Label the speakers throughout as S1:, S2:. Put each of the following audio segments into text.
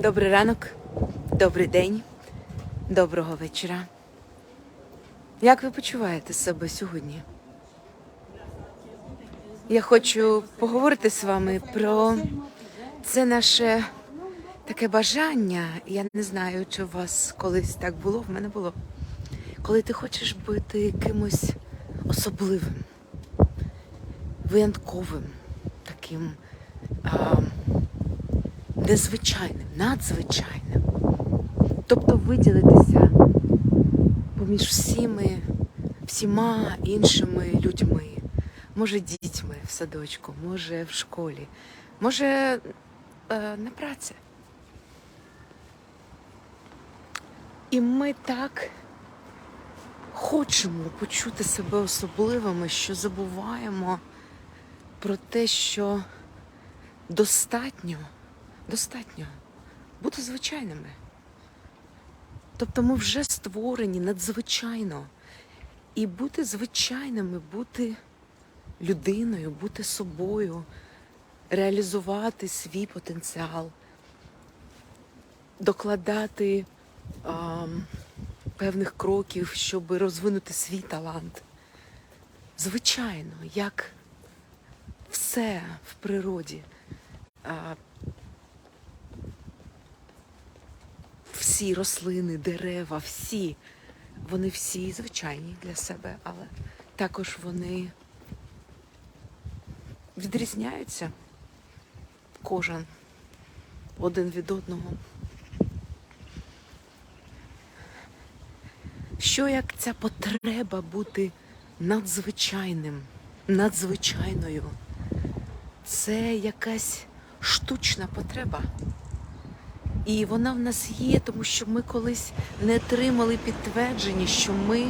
S1: Добрий ранок, добрий день, доброго вечора. Як ви почуваєте себе сьогодні? Я хочу поговорити з вами про це наше таке бажання. Я не знаю, чи у вас колись так було, в мене було. Коли ти хочеш бути кимось особливим, винятковим, таким а, незвичайним, надзвичайним. Тобто виділитися поміж всіми, всіма іншими людьми, може дітьми в садочку, може в школі, може е, на праці. І ми так хочемо почути себе особливими, що забуваємо про те, що достатньо, достатньо бути звичайними. Тобто ми вже створені надзвичайно. І бути звичайними, бути людиною, бути собою, реалізувати свій потенціал, докладати а, певних кроків, щоб розвинути свій талант. Звичайно, як все в природі. А, всі рослини, дерева, всі, вони всі звичайні для себе, але також вони відрізняються кожен один від одного. Що як ця потреба бути надзвичайним, надзвичайною? Це якась штучна потреба. І вона в нас є, тому що ми колись не отримали підтвердження, що ми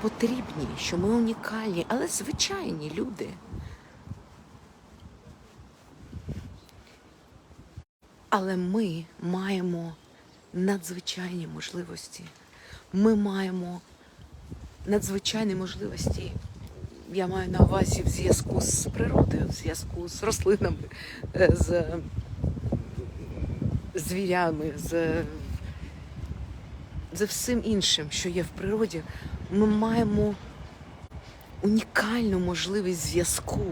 S1: потрібні, що ми унікальні, але звичайні люди. Але ми маємо надзвичайні можливості. Ми маємо надзвичайні можливості. Я маю на увазі в зв'язку з природою, в зв'язку з рослинами, е, з звірями, з, з всім іншим, що є в природі, ми маємо унікальну можливість зв'язку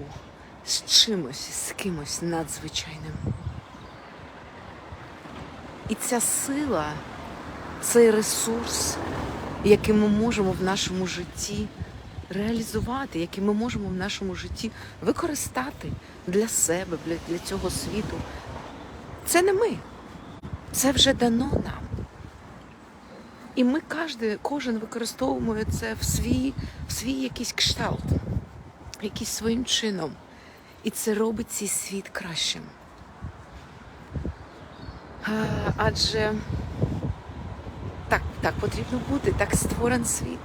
S1: з чимось, з кимось надзвичайним. І ця сила, цей ресурс, який ми можемо в нашому житті реалізувати, який ми можемо в нашому житті використати для себе, для, для цього світу, це не ми. Це вже дано нам. І ми кожен, кожен використовуємо це в свій, в свій якийсь кшталт, якийсь своїм чином. І це робить цей світ кращим. Адже так, так потрібно бути, так створений світ.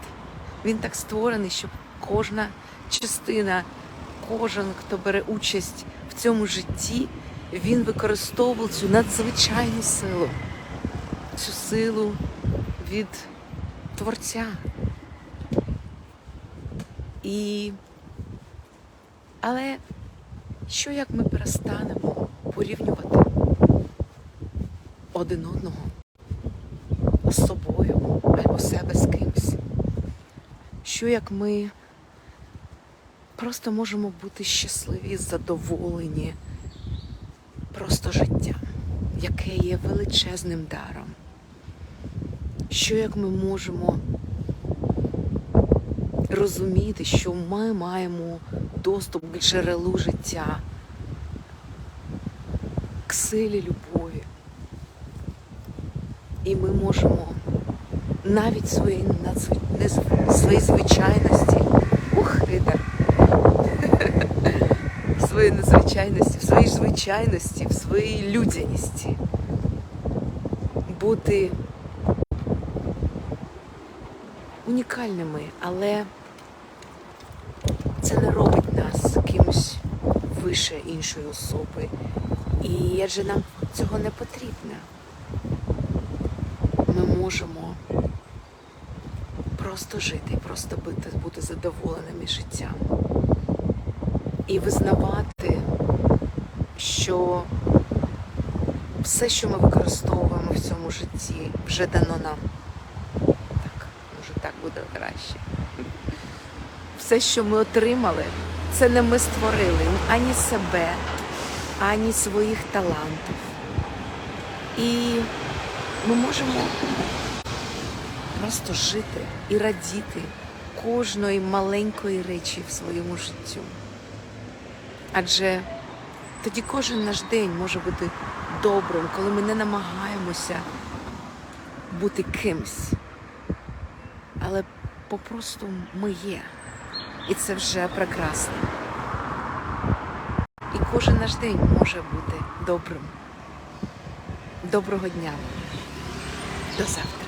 S1: Він так створений, щоб кожна частина, кожен, хто бере участь в цьому житті, він використовував цю надзвичайну силу, цю силу від Творця. І... Але що як ми перестанемо порівнювати один одного з собою або себе з кимось? Що як ми просто можемо бути щасливі, задоволені? Просто життя, яке є величезним даром. Що як ми можемо розуміти, що ми маємо доступ к джерелу життя, к силі любові. І ми можемо навіть свої, свої звичайності, своїй незвичайності, в своїй звичайності, в своїй людяності. Бути унікальними, але це не робить нас кимось вище іншої особи. І адже нам цього не потрібно. Ми можемо просто жити, просто бути, бути задоволеними життям і визнавати, що все, що ми використовуємо в цьому житті, вже дано нам. Так, може так буде краще. Все, що ми отримали, це не ми створили ані себе, ані своїх талантів. І ми можемо просто жити і радіти кожної маленької речі в своєму життю. Адже тоді кожен наш день може бути добрим, коли ми не намагаємося бути кимсь. Але попросту ми є. І це вже прекрасно. І кожен наш день може бути добрим. Доброго дня. До завтра.